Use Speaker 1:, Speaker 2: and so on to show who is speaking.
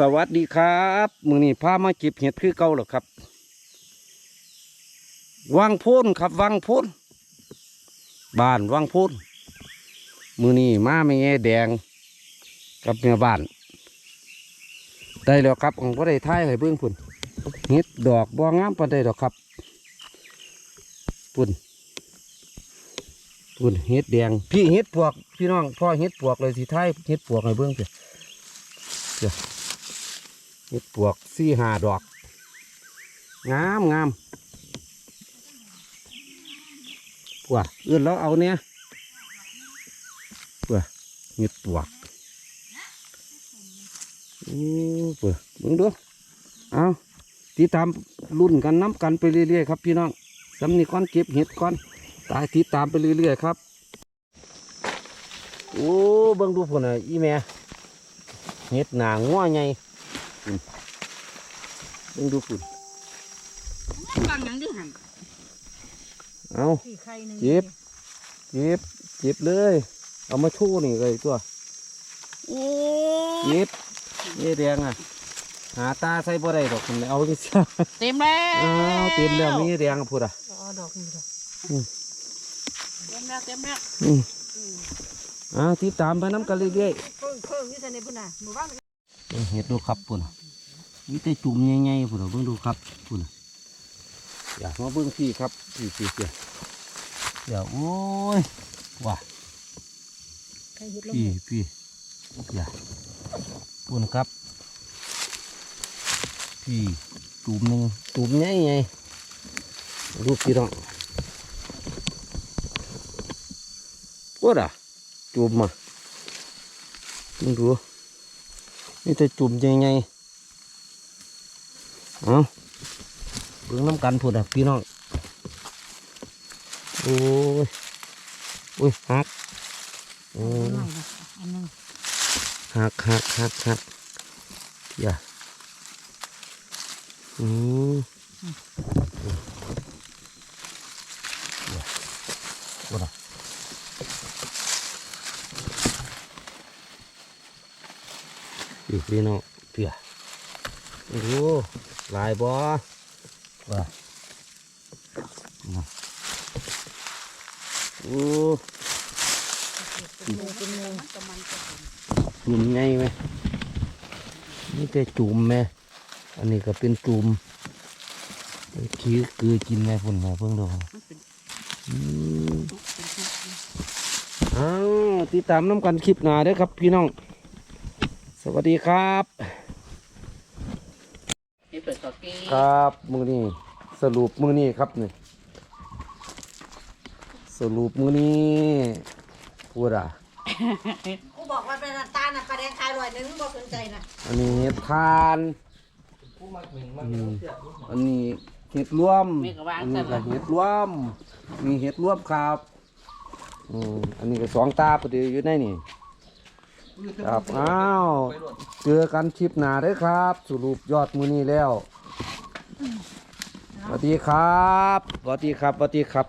Speaker 1: สวัสดีครับมือนี้พามาเก็บเห็ดคือเก่าหรอครับวังพูนครับวังพูนบ้านวังพูนมือนี้มาไม่แง่แดง กับเมียบ้าน ได้แล้วครับของพ่ได้ท้ายให้เบื้องพุ่นเห็ดดอกบ่งามปานใดดอกครับพุ่นพุ่นเห็ดแดงพี่เห็ดปวกพี่น้องพ่อเห็ดปวกเลยสิท้ายเห็ดปวกให้เบื้องเพี่ เห็ดปวกสี่หาดอก งามงามปัวเอื้อนแล้วเอาเนี่ยปัวเห็ดปวกโอ้ปัวมึงดูเอาติดตามรุ่นกันน้ำกันไปเรื่อยๆครับพี่น้องสำนีก้อนเก็บเห็ดก้อนตายติดตามไปเรื่อยๆครับ โอ้เบิ่งดูพุ่นน่ะอีแม่เห็ดหนาง้อไง เบิ่งดูฝุ่น
Speaker 2: ฟังหยังดิหัน
Speaker 1: เอา
Speaker 2: สี่ไข่หนึ่ง
Speaker 1: เจ็บเก็บเก็บเลย เอามาชูนี่เลยตัว
Speaker 2: โอ้
Speaker 1: เก็บนี่แดงอะ หาตาใส่บ่ได้ดอกมันเอาที่เสีย
Speaker 2: เต็มแล้ว
Speaker 1: อ้าวเต็มแล้วมีแดงอะพูดอะ
Speaker 2: อ๋อดอกนี่ดอก
Speaker 1: อืม
Speaker 2: เต็มแล้วเต็มแล้ว
Speaker 1: อืมอ้าวติดตามไปน้ำกันเรื่อย
Speaker 2: เพิ่งเพิ่งนี่ใส่ในพุ่นน่ะหมู่บ้าน
Speaker 1: ๆเบิ่งเห็ดดูครับปุ่น มีแต่จุ่มใหญ่ๆปุ่นอะเบิ่งดูครับปุ่นอะอยากมาเบิ่งพี่ครับพี่พี่พี่เดี๋ยวโอ้ยว้า
Speaker 2: ไข่เห็ดลง
Speaker 1: พี่พี่อย่าปุ่นครับ พี่ตุ่มหนึ่งตุ่มใหญ่ไงรูปพี่น้องปวดอะจุ่มอะมึงดูนี่แต่จุ่มใหญ่ๆ เอาเบิ่งน้ำกันพูดอะพี่น้อง โอ้ย โอ้ยหักโอ้
Speaker 2: หน่อยนะอั
Speaker 1: กหักหักหักอย่าอืมว่าน่ะพี่พี่น้องเปียโอ้ ลายบ่ว่าน่ะโอ้
Speaker 2: เป็นหมูเป็นหมูประมาณจะเป็น
Speaker 1: จุ่มไงไหมนี่แต่จุ่มไหมอันนี้ก็เป็นจุ่มขี้คือกินไหมพุ่นไหมเพิ่งดู
Speaker 2: มันเป็น
Speaker 1: อืม
Speaker 2: ทุกเป็นทุก
Speaker 1: อ้าวติดตามน้ำกันคลิปหน้าเด้อครับพี่น้อง สวัสดีครับ
Speaker 2: นี่ เปิดตอกี้
Speaker 1: ครับมือนี้สรุปมือนี้ครับนี่สรุปมือนี้พูดอะ
Speaker 2: กูบอกว่าเป็นน้ำตาลน่ะปลาแดงขายร้อยหนึงบ่สนใจน่ะ
Speaker 1: อันนี้เห็ดทานอืมอันนี้เห็ดร่วม
Speaker 2: มีกระวาง
Speaker 1: อัน
Speaker 2: ใส่
Speaker 1: นี้ก็
Speaker 2: ละ
Speaker 1: เห็ดร่วมมีเห็ดร่วมครับอืมอันนี้ก็สองตาพอดีอยู่ในนี่ ครับอ้าวเจอกันคลิปหนาเด้อครับ สรุปยอดมือนี้แล้วสวัสดีครับสวัสดีครับสวัสดีครับ